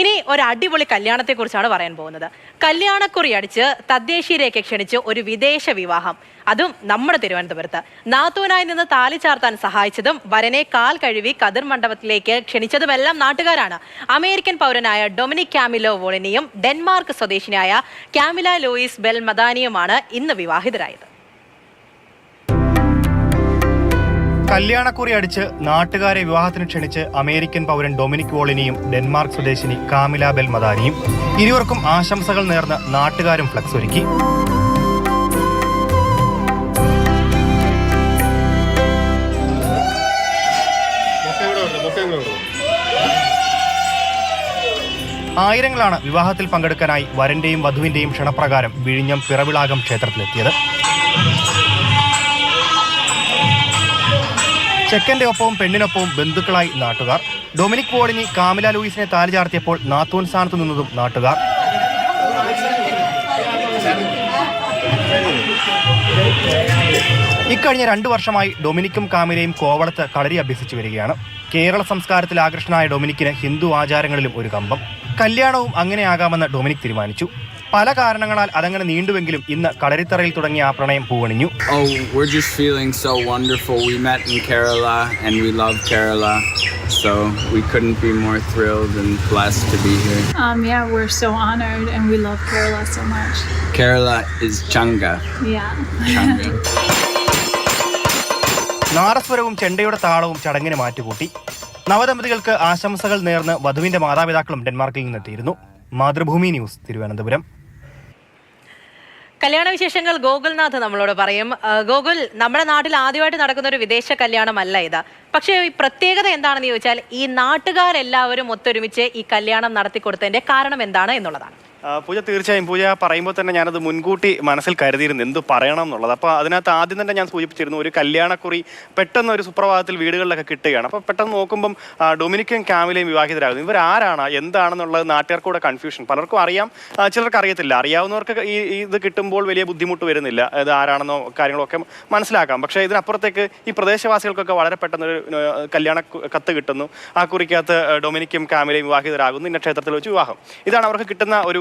ഇനി ഒരു അടിപൊളി കല്യാണത്തെ കുറിച്ചാണ് പറയാൻ പോകുന്നത്. കല്യാണക്കുറി അടിച്ച് തദ്ദേശീയരേക്ക് ക്ഷണിച്ച് ഒരു വിദേശ വിവാഹം. അതും നമ്മുടെ തിരുവനന്തപുരത്ത്. നാത്തൂനായി നിന്ന് താലി ചാർത്താൻ സഹായിച്ചതും വരനെ കാൽ കഴുകി കതിർ മണ്ഡപത്തിലേക്ക് ക്ഷണിച്ചതുമെല്ലാം നാട്ടുകാരാണ്. അമേരിക്കൻ പൗരനായ ഡൊമിനിക് കാമിലോ വോളിനിയും ഡെൻമാർക്ക് സ്വദേശിനിയായ കാമില ലൂയിസ് ബെൽ മദാനിയുമാണ് ഇന്ന് വിവാഹിതരായത്. കല്യാണക്കുറി അടിച്ച് നാട്ടുകാരെ വിവാഹത്തിന് ക്ഷണിച്ച് അമേരിക്കൻ പൗരൻ ഡൊമിനിക് വോളിനിയും ഡെൻമാർക്ക് സ്വദേശിനി കാമില ബെൽ മദാനിയും ഇരുവർക്കും ആശംസകൾ നേർന്ന് നാട്ടുകാരും ഫ്ലക്സ് ഒരുക്കി. ആയിരങ്ങളാണ് വിവാഹത്തിൽ പങ്കെടുക്കാനായി വരന്റെയും വധുവിന്റെയും ക്ഷണപ്രകാരം വിഴിഞ്ഞം പിറവിളാകം ക്ഷേത്രത്തിലെത്തിയത്. ചെക്കന്റെ ഒപ്പവും പെണ്ണിനൊപ്പവും ബന്ധുക്കളായി നാട്ടുകാർ. ഡൊമിനിക് വോളിനി കാമില ലൂയിസിനെ താലി ചാർത്തിയപ്പോൾ നാത്തൂൻ സ്ഥാനത്ത് നിന്നതും നാട്ടുകാർ. ഇക്കഴിഞ്ഞ രണ്ടു വർഷമായി ഡൊമിനിക്കും കാമിലയും കോവളത്ത് കളരി അഭ്യസിച്ചു വരികയാണ്. കേരള സംസ്കാരത്തിൽ ആകൃഷ്ടനായ ഡൊമിനിക്കിന് ഹിന്ദു ആചാരങ്ങളിലും ഒരു കമ്പം. കല്യാണവും അങ്ങനെയാകാമെന്ന് ഡൊമിനിക് തീരുമാനിച്ചു. പല കാരണങ്ങളാൽ അതങ്ങനെ നീണ്ടുവെങ്കിലും ഇന്ന് കളരിത്തറയിൽ തുടങ്ങിയ ആ പ്രണയം പൂവണിഞ്ഞു Oh, we're just feeling so wonderful. We met in Kerala and we love Kerala. So we couldn't be more thrilled and blessed to be here. Um, yeah, we're so honored and we love Kerala so much. Kerala is Changa. Yeah. Changa. നാദസ്വരവും ചെണ്ടയുടെ താളവും ചടങ്ങിന് മാറ്റുകൂട്ടി നവദമ്പതികൾക്ക് ആശംസകൾ നേർന്ന് വധുവിന്റെ മാതാപിതാക്കളും ഡെൻമാർക്കിൽ നിന്നെത്തിയിരുന്നു Mathrubhumi news Thiruvananthapuram കല്യാണ വിശേഷങ്ങൾ ഗോകുൽനാഥ് നമ്മളോട് പറയും. ഗോകുൽ നമ്മുടെ നാട്ടിൽ ആദ്യമായിട്ട് നടക്കുന്ന ഒരു വിദേശ കല്യാണമല്ല ഇത്. പക്ഷേ ഈ പ്രത്യേകത എന്താണെന്ന് ചോദിച്ചാൽ ഈ നാട്ടുകാരെല്ലാവരും ഒത്തൊരുമിച്ച് ഈ കല്യാണം നടത്തി കൊടുത്തതിന്റെ കാരണം എന്താണ് എന്നുള്ളതാണ്. പൂജ തീർച്ചയായും. പൂജ പറയുമ്പോൾ തന്നെ ഞാനത് മുൻകൂട്ടി മനസ്സിൽ കരുതിയിരുന്നു. എന്ത് പറയണം എന്നുള്ളത്. അപ്പോൾ അതിനകത്ത് ആദ്യം തന്നെ ഞാൻ സൂചിപ്പിച്ചിരുന്നു ഒരു കല്യാണക്കുറി പെട്ടെന്ന് ഒരു സുപ്രഭാതത്തിൽ വീടുകളിലൊക്കെ കിട്ടുകയാണ്. അപ്പോൾ പെട്ടെന്ന് നോക്കുമ്പം ഡൊമിനിക്കും കാമിലയും വിവാഹിതരാകുന്നു. ഇവർ ആരാണ് എന്താണെന്നുള്ളത് നാട്ടുകാർക്കൂടെ കൺഫ്യൂഷൻ പലർക്കും അറിയാം. ചിലർക്ക് അറിയത്തില്ല. അറിയാവുന്നവർക്ക് ഈ ഇത് കിട്ടുമ്പോൾ വലിയ ബുദ്ധിമുട്ട് വരുന്നില്ല. ഇത് ആരാണെന്നോ കാര്യങ്ങളൊക്കെ മനസ്സിലാക്കാം. പക്ഷേ ഇതിനപ്പുറത്തേക്ക് ഈ പ്രദേശവാസികൾക്കൊക്കെ വളരെ പെട്ടെന്ന് ഒരു കല്യാണ കത്ത് കിട്ടുന്നു. ആ കുറിക്കകത്ത് ഡൊമിനിക്കും കാമിലയും വിവാഹിതരാകുന്നു. ഇന്ന ക്ഷേത്രത്തിൽ വെച്ച് വിവാഹം. ഇതാണ് അവർക്ക് കിട്ടുന്ന ഒരു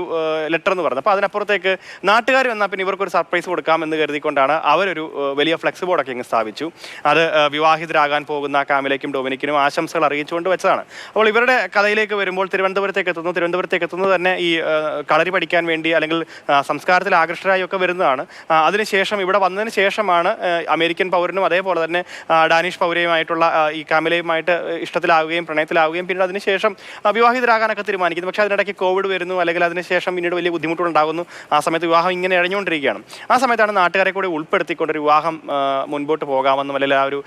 ലെറ്റർ എന്ന് പറഞ്ഞത്. അപ്പോൾ അതിനപ്പുറത്തേക്ക് നാട്ടുകാർ വന്നാൽ പിന്നെ ഇവർക്കൊരു സർപ്രൈസ് കൊടുക്കാമെന്ന് കരുതിക്കൊണ്ടാണ് അവരൊരു വലിയ ഫ്ലെക്സ് ബോർഡൊക്കെ ഇങ്ങ് സ്ഥാപിച്ചു. അത് വിവാഹിതരാകാൻ പോകുന്ന കാമിലേക്കും ഡൊമിനിക്കിനും ആശംസകൾ അറിയിച്ചുകൊണ്ട് വെച്ചതാണ്. അപ്പോൾ ഇവരുടെ കഥയിലേക്ക് വരുമ്പോൾ തിരുവനന്തപുരത്തേക്ക് എത്തുന്നു തിരുവനന്തപുരത്തേക്ക് എത്തുന്നത് തന്നെ ഈ കളരി പഠിക്കാൻ വേണ്ടി അല്ലെങ്കിൽ സംസ്കാരത്തിൽ ആകൃഷ്ടരായി ഒക്കെ വരുന്നതാണ്. അതിനുശേഷം ഇവിടെ വന്നതിന് ശേഷമാണ് അമേരിക്കൻ പൗരനും അതേപോലെ തന്നെ ഡാനിഷ് പൗരയുമായിട്ടുള്ള ഈ കാമിലയുമായിട്ട് ഇഷ്ടത്തിലാവുകയും പ്രണയത്തിലാവുകയും പിന്നീട് അതിനുശേഷം വിവാഹിതരാകാനൊക്കെ തീരുമാനിക്കുന്നു. പക്ഷേ അതിനിടയ്ക്ക് കോവിഡ് വരുന്നു അല്ലെങ്കിൽ അതിനുശേഷം പിന്നീട് വലിയ ബുദ്ധിമുട്ടുണ്ടാകുന്നു ആ സമയത്ത് വിവാഹം ഇങ്ങനെ ഇഴഞ്ഞുകൊണ്ടിരിക്കുകയാണ് ആ സമയത്താണ് നാട്ടുകാരെ കൂടി ഉൾപ്പെടുത്തിക്കൊണ്ട് ഒരു വിവാഹം മുൻപോട്ട് പോകാമെന്നും അല്ലെങ്കിൽ ആ ഒരു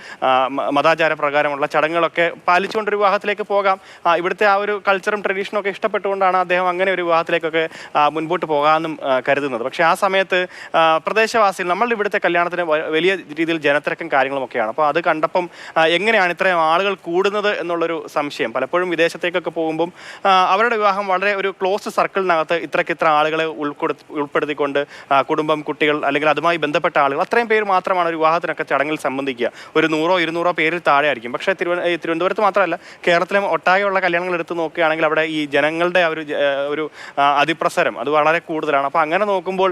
മതാചാര പ്രകാരമുള്ള ചടങ്ങുകളൊക്കെ പാലിച്ചുകൊണ്ട് ഒരു വിവാഹത്തിലേക്ക് പോകാം. ഇവിടുത്തെ ആ ഒരു കൾച്ചറും ട്രഡീഷനും ഒക്കെ ഇഷ്ടപ്പെട്ടുകൊണ്ടാണ് അദ്ദേഹം അങ്ങനെ ഒരു വിവാഹത്തിലേക്കൊക്കെ മുൻപോട്ട് പോകാമെന്നും കരുതുന്നത്. പക്ഷേ ആ സമയത്ത് പ്രദേശവാസികൾ നമ്മളുടെ ഇവിടുത്തെ കല്യാണത്തിന് വലിയ രീതിയിൽ ജനത്തിരക്കും കാര്യങ്ങളും ഒക്കെയാണ്. അപ്പോൾ അത് കണ്ടപ്പം എങ്ങനെയാണ് ഇത്രയും ആളുകൾ കൂടുന്നത് എന്നുള്ളൊരു സംശയം. പലപ്പോഴും വിദേശത്തേക്കൊക്കെ പോകുമ്പം അവരുടെ വിവാഹം വളരെ ഒരു ക്ലോസ് സർക്കിളിനകത്ത് ഇത്രയ്ക്ക് ഇത്ര ആളുകളെ ഉൾക്കൊടു ഉൾപ്പെടുത്തിക്കൊണ്ട് കുടുംബം കുട്ടികൾ അല്ലെങ്കിൽ അതുമായി ബന്ധപ്പെട്ട ആളുകൾ അത്രയും പേര് മാത്രമാണ് ഒരു വിവാഹത്തിനൊക്കെ ചടങ്ങിൽ സംബന്ധിക്കുക. ഒരു നൂറോ ഇരുന്നൂറോ പേരിൽ താഴെ ആയിരിക്കും പക്ഷേ തിരുവ തിരുവനന്തപുരത്ത് മാത്രമല്ല കേരളത്തിലെ ഒട്ടാകെയുള്ള കല്യാണങ്ങൾ എടുത്ത് നോക്കുകയാണെങ്കിൽ അവിടെ ഈ ജനങ്ങളുടെ ഒരു ഒരു അതിപ്രസരം അത് വളരെ കൂടുതലാണ്. അപ്പോൾ അങ്ങനെ നോക്കുമ്പോൾ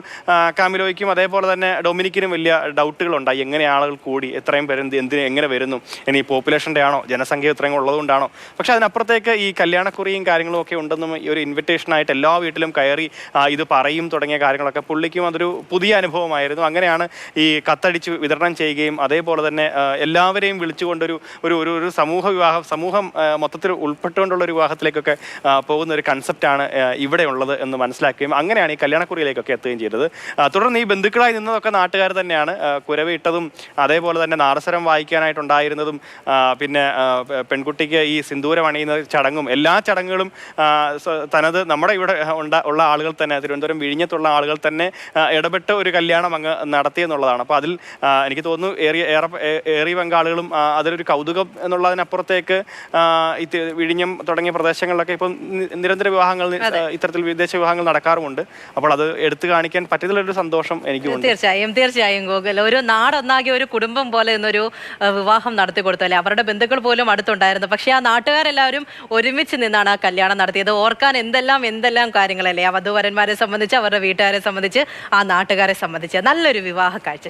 കാമിലോയ്ക്കും അതേപോലെ തന്നെ ഡൊമിനിക്കിനും വലിയ ഡൗട്ടുകൾ ഉണ്ടായി എങ്ങനെ ആളുകൾ കൂടി എത്രയും പേര് എന്ത് എന്തിന് എങ്ങനെ വരുന്നു? ഇനി പോപ്പുലേഷന്റെ ആണോ? ജനസംഖ്യ ഇത്രയും ഉള്ളതുകൊണ്ടാണോ? പക്ഷേ അതിനപ്പുറത്തേക്ക് ഈ കല്യാണക്കുറിയും കാര്യങ്ങളും ഒക്കെ ഉണ്ടെന്നും ഈ ഒരു ഇൻവിറ്റേഷനായിട്ട് എല്ലാ വീട്ടിലും കയറി ഇത് പറയും തുടങ്ങിയ കാര്യങ്ങളൊക്കെ പുള്ളിക്കും അതൊരു പുതിയ അനുഭവമായിരുന്നു. അങ്ങനെയാണ് ഈ കത്തടിച്ച് വിതരണം ചെയ്യുകയും അതേപോലെ തന്നെ എല്ലാവരെയും വിളിച്ചുകൊണ്ടൊരു ഒരു ഒരു ഒരു സമൂഹ വിവാഹം സമൂഹം മൊത്തത്തിൽ ഉൾപ്പെട്ടുകൊണ്ടുള്ള ഒരു വിവാഹത്തിലേക്കൊക്കെ പോകുന്ന ഒരു കൺസെപ്റ്റാണ് ഇവിടെ ഉള്ളത് എന്ന് മനസ്സിലാക്കുകയും അങ്ങനെയാണ് ഈ കല്യാണക്കുറിയിലേക്കൊക്കെ എത്തുകയും ചെയ്തത്. തുടർന്ന് ഈ ബന്ധുക്കളായി നിന്നതൊക്കെ നാട്ടുകാർ തന്നെയാണ് കുരവ് കുരവിട്ടതും അതേപോലെ തന്നെ നാടസരം വായിക്കാനായിട്ടുണ്ടായിരുന്നതും പിന്നെ പെൺകുട്ടിക്ക് ഈ സിന്ദൂരം അണിയുന്ന ചടങ്ങും എല്ലാ ചടങ്ങുകളും തനത് നമ്മുടെ ഇവിടെ ഉണ്ട- ഉള്ള ആളുകൾ തന്നെ തിരുവനന്തപുരം വിഴിഞ്ഞത്തുള്ള ആളുകൾ തന്നെ ഇടപെട്ട ഒരു കല്യാണം അങ്ങ് നടത്തി എന്നുള്ളതാണ്. അപ്പോൾ അതിൽ എനിക്ക് തോന്നുന്നു ഏറിയ ഏറെ ഏറിയ പങ്കാളികളും അതിലൊരു കൗതുകം എന്നുള്ളതിനപ്പുറത്തേക്ക് ഈ വിഴിഞ്ഞം തുടങ്ങിയ പ്രദേശങ്ങളിലൊക്കെ ഇപ്പം നിരന്തര വിവാഹങ്ങൾ ഇത്തരത്തിൽ വിദേശ വിവാഹങ്ങൾ നടക്കാറുമുണ്ട്. അപ്പോൾ അത് എടുത്തു കാണിക്കാൻ പറ്റിയതിലൊരു സന്തോഷം എനിക്കുണ്ട് തീർച്ചയായും തീർച്ചയായും ഗോകുൽ. ഒരു നാടൊന്നാകെ ഒരു കുടുംബം പോലെ ഇന്നൊരു വിവാഹം നടത്തി കൊടുത്തല്ലേ? അവരുടെ ബന്ധുക്കൾ പോലും അടുത്തുണ്ടായിരുന്നു. പക്ഷേ ആ നാട്ടുകാരെല്ലാവരും ഒരുമിച്ച് നിന്നാണ് ആ കല്യാണം നടത്തിയത്. ഓർക്കാൻ എന്തെല്ലാം എന്തെല്ലാം കാര്യങ്ങളല്ലേ? ആ വധുവരന്മാരെ സംബന്ധിച്ച് അവരുടെ വീട്ടുകാരെ സംബന്ധിച്ച് ആ നാട്ടുകാരെ സംബന്ധിച്ച് നല്ലൊരു വിവാഹ കാഴ്ച.